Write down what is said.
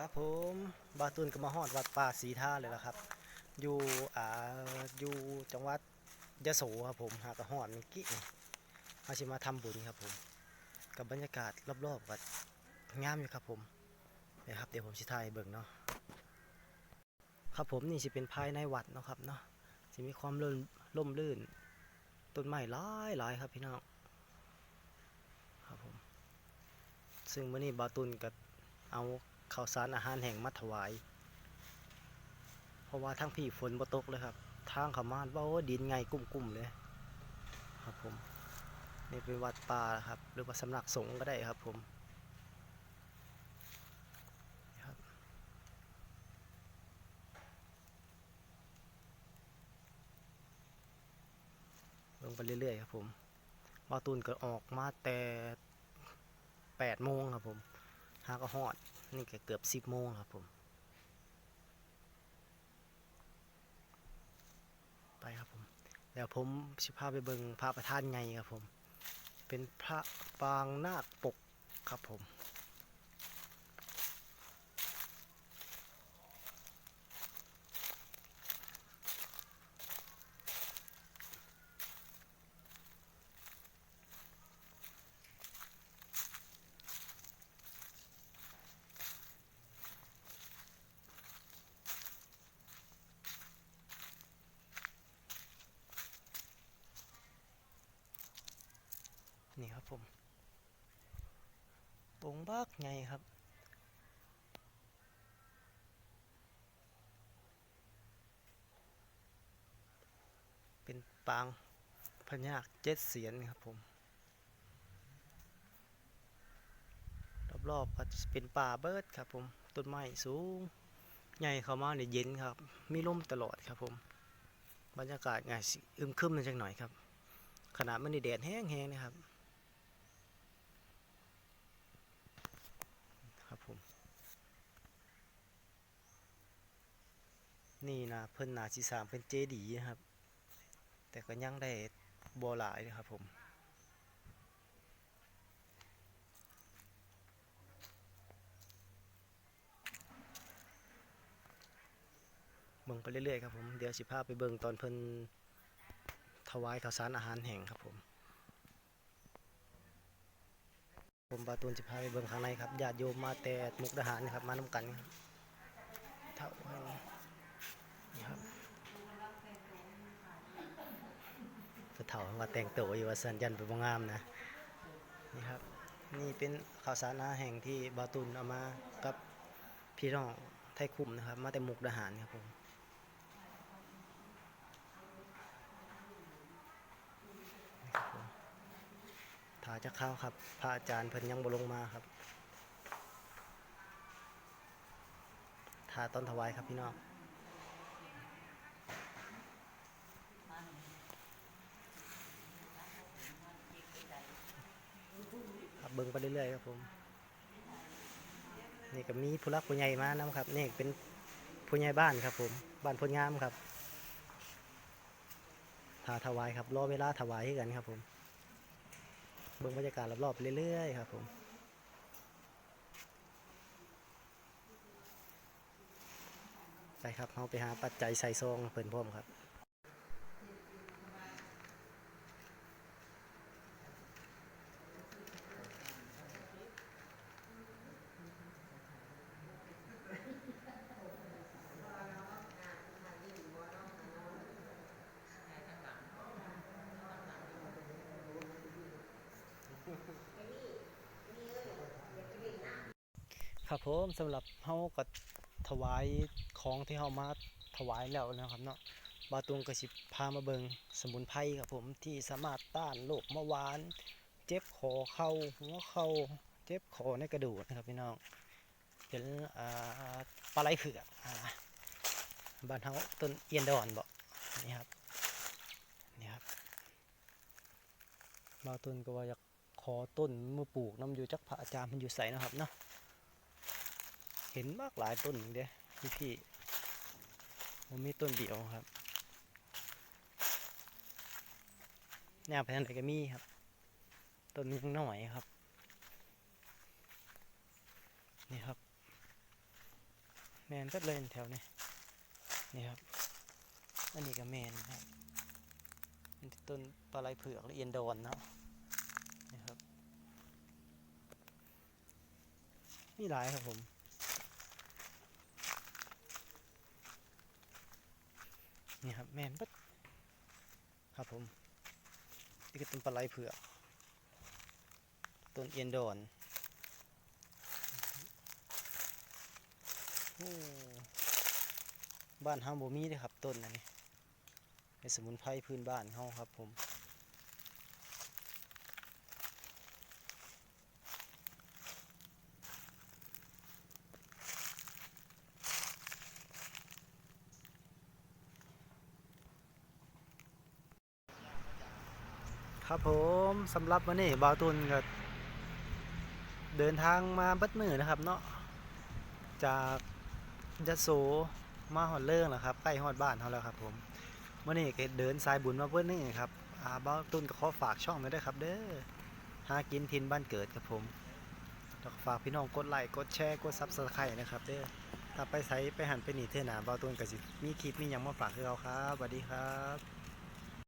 ครับผมบาตุนก็มาฮอดวัดป่าสีท่าเลยละครับ อยู่อ่าอยู่จังหวัดยะโสครับผมหากระฮอดเมื่อกี้มาชิมาทำบุญครับผม กับบรรยากาศรอบๆวัดงามอยู่ครับผมเดี๋ยวครับเดี๋ยวผมสิถ่ายให้เบิ่งเนาะครับผมนี่สิเป็นภายในวัดเนาะครับเนาะสิมีความร่มร่มรื่นต้นไม้หลายหลายครับพี่น้องครับผมซึ่งมื้อนี้บาตุนก็เอา ข้าวสารอาหารแห้งมาถวาย เพราะว่าทั้งพี่ฝนบ่ตกเลยครับ ทางเขามานว่าดินไงกุ้มๆเลยครับผมนี่เป็นวัดป่าครับ หรือว่าสำนักสงฆ์ก็ได้ครับผมลงไปเรื่อยๆครับผมบาตูนก็ออกมาแต่แปดโมงครับผม หาก็หอด นี่ก็เกือบสิบโมงครับผม ไปครับผมเดี๋ยวผมสิพาไปเบิงพระประธานไงครับผม เป็นพระปางนาคปกครับผม นี่ครับผมปงบักไงครับ เป็นปางพญาคเจ็ดเสียนครับผม รอบๆก็เป็นป่าเบิร์ดครับผม ต้นไม้สูง ใหญ่เข้ามาเนี่ยเย็นครับ มีลมตลอดครับผม บรรยากาศไงอึมครึมนิดจังหน่อยครับขนาดมันนี่แดดแห้งๆนะครับผม นี่นะเพิ่นนาสิสามเป็นเจดีย์นะครับ แต่ก็ยังได้บ่หลายนะครับผมเบิ่งไปเรื่อยๆครับผม เดี๋ยวสิพาไปเบิ่งตอนเพิ่นถวายข้าวสารอาหารแห้งครับผม ผมบาตูนจะพาไปเบิ่งข้างในครับญาติโยมมาแต่มุกดาหารนะครับ มาน้ำกันครับเท่าให้นี่ครับาแต่งตัวอยู่ว่าสันยันไปบ่งามนะนี่ครับนี่เป็นข้าวสารอาหาแห่งที่บาตูนเอามากับพี่น้องไทยคุ้มนะครับ มาแต่มุกดาหารครับผมนี่ครับผมถาจะเข้าครับ พระอาจารย์เพิ่นยังบ่ลงมาครับถาต้นถวายครับพี่น้องครับ เบิ่งไปเรื่อยๆครับผม นี่ก็มีผู้รักผู้ใหญ่มานํครับ นี่เป็นผู้ใหญ่บ้านครับ ผม บ้านพลงามครับถาถวายครับ รอเวลาถวายให้กันครับ ผม เบิ่งบรรยากาศรอบๆเรื่อยๆครับ ผมไปครับเราไปหาปัจจัยใส่ซองเพิ่นพร้อมครับ ครับผมสำหรับเฮาก็ถวายของที่เฮามาถวายแล้วนะครับเนาะบาตุงก็สิพามาเบิงสมุนไพรครับผมที่สามารถต้านโรคเบาหวาน เจ็บคอเข่าหัวเข่าเจ็บคอในกระดูกนะครับพี่น้องเป็นอ่าปลาไหลเผือกอ่าบ้านเฮาต้นเอียนดอนบ่นี่ครับนี่ครับบาตุนก็ว่าอยากขอต้นมาปลูกน้ำอยู่จักพระอาจารย์มันอยู่ใสนะครับเนาะ เห็นมากหลายต้นเด้พี่พี่ผมมีต้นเดียวครับแนวไปทางไหก็มีครับ ต้นนึงหน่อยครับ นี่ครับ แมนก็เลยแถวนี้นี่ครับ อันนี้ก็แมนครับอันนี้ต้นปลาไหลเผือกหรือเอียนดอนเนาะนี่ครับ มีหลายครับผม นี่ครับแมนปั๊ดครับผมนี่ก็ต้นปลาไหลเผือกต้นเอียนดอนบ้านเฮาบ่มีเลยครับต้นอันนี้เป็นสมุนไพรพื้นบ้านเฮาครับผม ครับผมสำหรับวันนี้บาตุนก็เดินทางมาบัดมือนะครับเนาะจากยะโสมาฮอดเรื่องแล้วครับใกล้ฮอดบ้านเฮาแล้วครับผมวันนี้ก็เดินสายบุญมาเพิ่นนี่ครับอาบาตุนก็ขอฝากช่องไว้ด้วยครับ เด้อหากินทินบ้านเกิดครับผมฝากพี่น้องกดไลค์กดแชร์กด Subscribe นะครับเด้อถ้าไปไสไปหันไปหนีเท่อหนาบาตุนก็สิมีคลิปมีหยังมาฝากให้เราครับสวัสดีครับ